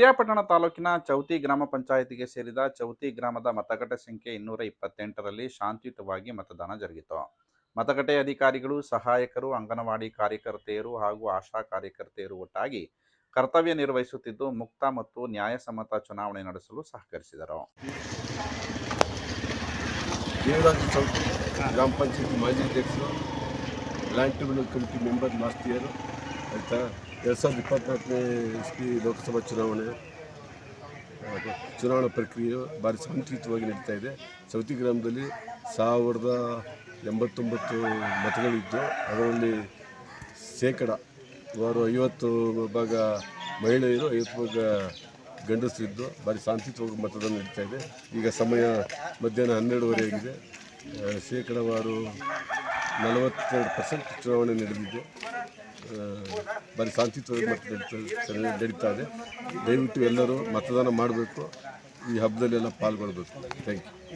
ಪಿರಿಯಾಪಟ್ಟಣ ತಾಲೂಕಿನ ಚೌತಿ ಗ್ರಾಮ ಪಂಚಾಯಿತಿಗೆ ಸೇರಿದ ಚೌತಿ ಗ್ರಾಮದ ಮತಗಟ್ಟೆ ಸಂಖ್ಯೆ ಇನ್ನೂರ ಇಪ್ಪತ್ತೆಂಟರಲ್ಲಿ ಶಾಂತಿಯುತವಾಗಿ ಮತದಾನ ಜರುಗಿತು. ಮತಗಟ್ಟೆ ಅಧಿಕಾರಿಗಳು, ಸಹಾಯಕರು, ಅಂಗನವಾಡಿ ಕಾರ್ಯಕರ್ತೆಯರು ಹಾಗೂ ಆಶಾ ಕಾರ್ಯಕರ್ತೆಯರು ಒಟ್ಟಾಗಿ ಕರ್ತವ್ಯ ನಿರ್ವಹಿಸುತ್ತಿದ್ದು, ಮುಕ್ತ ಮತ್ತು ನ್ಯಾಯಸಮ್ಮತ ಚುನಾವಣೆ ನಡೆಸಲು ಸಹಕರಿಸಿದರು. ಗ್ರಾಮ ಪಂಚಾಯತ್ ಮಾಜಿ ಅಧ್ಯಕ್ಷರು ಕಮಿಟಿ ಮೆಂಬರ್ ಆಯಿತಾ? ಎರಡು ಸಾವಿರದ ಇಪ್ಪತ್ತ್ನಾಲ್ಕನೇ ಇಸ್ವಿ ಲೋಕಸಭಾ ಚುನಾವಣೆ ಚುನಾವಣಾ ಪ್ರಕ್ರಿಯೆಯು ಭಾರಿ ಸಂಕುಚಿತವಾಗಿ ನಡೀತಾ ಇದೆ. ಸೌತಿ ಗ್ರಾಮದಲ್ಲಿ ಸಾವಿರದ ಎಂಬತ್ತೊಂಬತ್ತು ಮತಗಳಿದ್ದು, ಅದರಲ್ಲಿ ಶೇಕಡ ಸುಮಾರು ಐವತ್ತು ಭಾಗ ಮಹಿಳೆಯರು, ಐವತ್ತು ಭಾಗ ಗಂಡಸರಿದ್ದು ಭಾರಿ ಶಾಂತಿಯುತವಾಗಿ ಮತದಾನ ನಡೀತಾ ಇದೆ. ಈಗ ಸಮಯ ಮಧ್ಯಾಹ್ನ ಹನ್ನೆರಡುವರೆ ಆಗಿದೆ. ಶೇಕಡವಾರು ನಲವತ್ತೆರಡು ಪರ್ಸೆಂಟ್ ಚುನಾವಣೆ ನಡೆದಿದೆ. ಬರೀ ಶಾಂತಿ ನಡೀತಾ ಇದೆ. ದಯವಿಟ್ಟು ಎಲ್ಲರೂ ಮತದಾನ ಮಾಡಬೇಕು. ಈ ಹಬ್ಬದಲ್ಲಿ ಎಲ್ಲ ಪಾಲ್ಗೊಳ್ಬೇಕು. Thank you